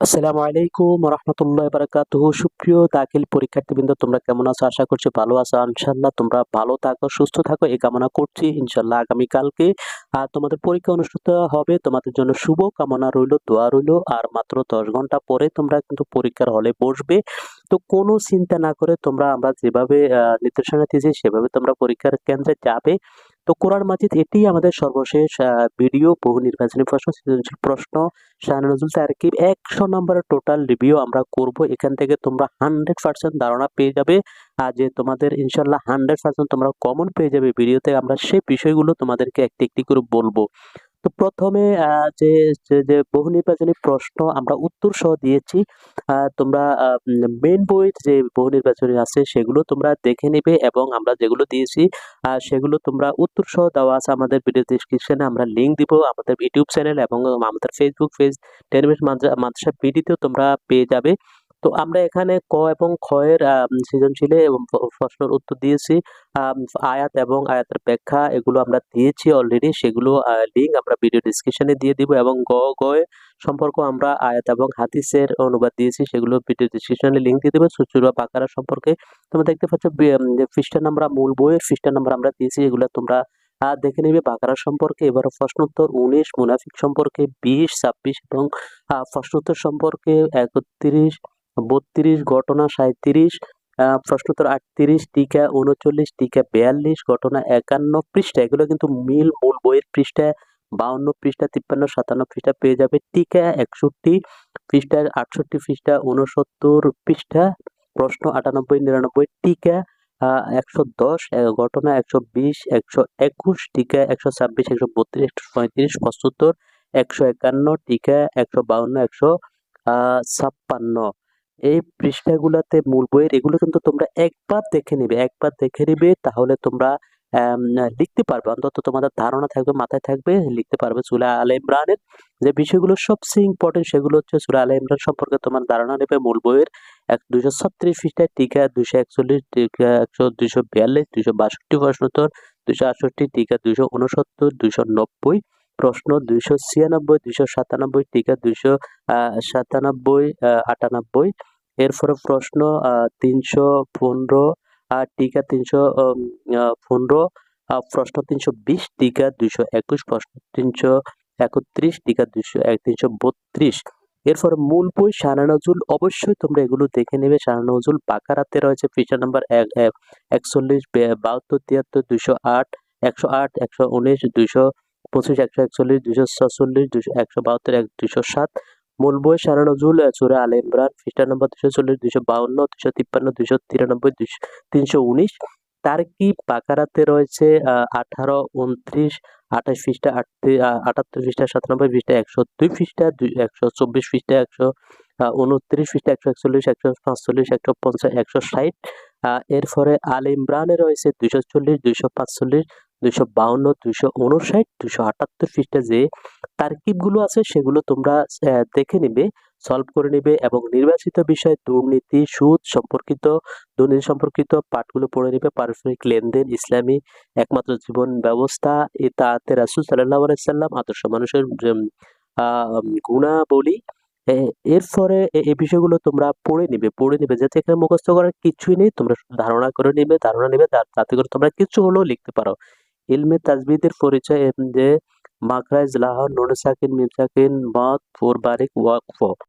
আসসালামু আলাইকুম রহমতুল্লাহ বারাকাতুহু সুপ্রিয় দাখিল পরীক্ষার্থীবৃন্দ, তোমরা কেমন আছো? আশা করছি ভালো আছো। ইনশাল্লাহ তোমরা ভালো থাকো, সুস্থ থাকো, এই কামনা করছি। ইনশাল্লাহ আগামীকালকে, আর তোমাদের পরীক্ষা অনুষ্ঠিত হবে। তোমাদের জন্য শুভ কামনা রইল, দোয়া রইল, আর মাত্র দশ ঘণ্টা পরে তোমরা কিন্তু পরীক্ষার হলে বসবে। তো কোনো চিন্তা না করে তোমরা আমরা যেভাবে নির্দেশনা দিয়েছি, সেভাবে তোমরা পরীক্ষার কেন্দ্রে যাবে। তো কোরআন মাজিদ এটি আমাদের সর্বশেষ ভিডিও বহু নির্বাচনী প্রশ্ন, সৃজনশীল প্রশ্ন। শাহ নজরুল তারকিব একশো নম্বরের টোটাল রিভিউ আমরা করব। এখান থেকে তোমরা হান্ড্রেড পার্সেন্ট ধারণা পেয়ে যাবে। আর যে তোমাদের ইনশাল্লাহ হান্ড্রেড পার্সেন্ট তোমরা কমন পেয়ে যাবে ভিডিওতে আমরা সেই বিষয়গুলো তোমাদেরকে একটি একটি করে বলব। তো প্রথমে যে যে বহু নির্বাচনী প্রশ্ন আমরা উত্তর সহ দিয়েছি তোমরা মেন বই যে বহু নির্বাচনী আছে সেগুলো তোমরা দেখে নেবে এবং আমরা যেগুলো দিয়েছি সেগুলো তোমরা উত্তর সহ দেওয়া আছে আমাদের ভিডিও ডিসক্রিপশনে আমরা লিঙ্ক দিব আমাদের ইউটিউব চ্যানেল এবং আমাদের ফেসবুক পেজ টেলিভিশন মাদ্রাসা বিডিতেও তোমরা পেয়ে যাবে। তো আমরা এখানে ক এবং খ এর সৃজনশীলে প্রশ্নের উত্তর দিয়েছি। আয়াত এবং আয়াতের ব্যাখ্যা এগুলো আমরা দিয়েছি অলরেডি সেগুলো লিঙ্ক আমরা ভিডিও ডিসক্রিপশনে দিয়ে দিব এবং গ গ সম্পর্ক আমরা আয়াত এবং হাদিসের অনুবাদ দিয়েছি। সেগুলো ভিডিও ডিসক্রিপশনে লিঙ্ক দিয়ে দেবো। সুচুরা বাকারা সম্পর্কে তোমরা দেখতে পাচ্ছ পৃষ্ঠা নাম্বার মূল বইয়ের পৃষ্ঠা নাম্বার আমরা দিয়েছি। এগুলো তোমরা আহ, দেখে নিবে বাকারা সম্পর্কে। এবার প্রশ্নোত্তর উনিশ মুনাফিক সম্পর্কে বিশ ছাব্বিশ এবং প্রশ্নোত্তর সম্পর্কে একত্রিশ বত্রিশ, ঘটনা সাঁত্রিশ প্রশ্নোত্তর আটত্রিশ, টিকা উনচল্লিশ, টিকা বিয়াল্লিশ, ঘটনা একান্ন পৃষ্ঠা। এগুলো কিন্তু মিল, মূল বইয়ের পৃষ্ঠা। বাউন্ন পৃষ্ঠা, তিপ্পান্ন, সাতান্ন পৃষ্ঠা পেয়ে যাবে টিকা একষট্টি পৃষ্ঠা, আটষট্টি পৃষ্ঠা, উনসত্তর পৃষ্ঠা, প্রশ্ন আটানব্বই, নিরানব্বই টিকা একশো দশ ঘটনা একশো বিশ, একশো একুশ টিকা, একশো ছাব্বিশ, একশো বত্রিশ, একশো পঁয়ত্রিশ পঁচাত্তর একশো একান্ন টিকা, একশো বাউন্ন, একশো ছাপ্পান্ন। এই পৃষ্ঠাগুলোতে মূল বইয়ের এগুলো কিন্তু তোমরা একবার দেখে নিবে, একবার দেখে নিবে তাহলে তোমরা লিখতে পারবে। অন্তত তোমাদের ধারণা থাকবে, মাথায় থাকবে, লিখতে পারবে সুরা আল ইমরানের। যে বিষয়গুলো সবচেয়ে ইম্পর্টেন্ট সেগুলো হচ্ছে সুরা আল ইমরান সম্পর্কে তোমার ধারণা নেবে মূল বইয়ের। এক, দুইশো ছত্রিশ পৃষ্ঠায় টিকা দুশো একচল্লিশ টিকা, একশো দুইশো বিয়াল্লিশ, দুইশো বাষট্টি প্রশ্নোত্তর দুশো আটষট্টি টিকা, দুইশো উনসত্তর দুইশো নব্বই প্রশ্ন, দুইশো ছিয়ানব্বই, দুইশো সাতানব্বই টিকা, দুইশো সাতানব্বই আটানব্বই এরপরে প্রশ্ন তিনশো পনেরো আর টিকা তিনশো পনেরো প্রশ্ন তিনশো বিশ, টিকা দুইশো একুশ, প্রশ্ন তিনশো একত্রিশ, টিকা দুইশো এক, তিনশো বত্রিশ। এরপরে মূল বই শানা নজরুল, অবশ্যই তোমরা এগুলো দেখে নেবে। শানা নজরুল বাকারাতে রয়েছে পৃষ্ঠা নাম্বার এক এক- একচল্লিশ বাহাত্তর, তিয়াত্তর, দুইশো আট, একশো আট, একশো উনিশ, দুইশো পঁচিশ, একশো একচল্লিশ, দুইশো ছচল্লিশ দুশো একশো বাহাত্তর, এক দুশো সাত মূল বই শানা নজরুল সুরে আল ইমরান, পৃষ্ঠা নম্বর দুশো চল্লিশ, দুশো বাউন্ন, দুশো তিপ্পান্ন, দুশো তিরানব্বই, দুশো তিনশো উনিশ। তার কি বাকারাতে রয়েছে আঠারো, উনত্রিশ, আঠাশ পৃষ্ঠা আটাত্তর পৃষ্ঠা, সাতানব্বই পৃষ্ঠা, একশো দুই পৃষ্ঠা একশো চব্বিশ পৃষ্ঠা, একশো উনত্রিশ পৃষ্ঠা, একশো একচল্লিশ, একশো পাঁচচল্লিশ, একশো পঞ্চাশ, একশো ষাট এরপরে আল ইমরানে রয়েছে দুইশো চল্লিশ, দুইশো পাঁচচল্লিশ, দুইশো বাউন্ন, দুইশো উনষাট, দুইশো আটাত্তর পৃষ্ঠা যে তারকিবগুলো আছে সেগুলো তোমরা দেখে নিবে, সলভ করে নিবে এবং নির্বাচিত বিষয় দুর্নীতি, সুদ সম্পর্কিত, দুর্নীতি সম্পর্কিত পাঠগুলো পড়ে নিবে, পারস্পরিক লেনদেন, ইসলামী একমাত্র জীবন ব্যবস্থা, এ, তাতে রাসুল সাল্লাহ আলাইসাল্লাম আদর্শ মানুষের গুণাবলী এরপরে এই বিষয়গুলো তোমরা পড়ে নিবে পড়ে নিবে। যাতে এখানে মুখস্থ করার কিছুই নেই, তোমরা ধারণা করে নিবে, ধারণা নিবে তাতে করে তোমরা কিছু হলেও লিখতে পারো। ইলমে তাজবিদের পরিচয় যে, মাখরাজ, লাহর নুন সাকিন, মিম ফোর বারিক ওয়াকফ।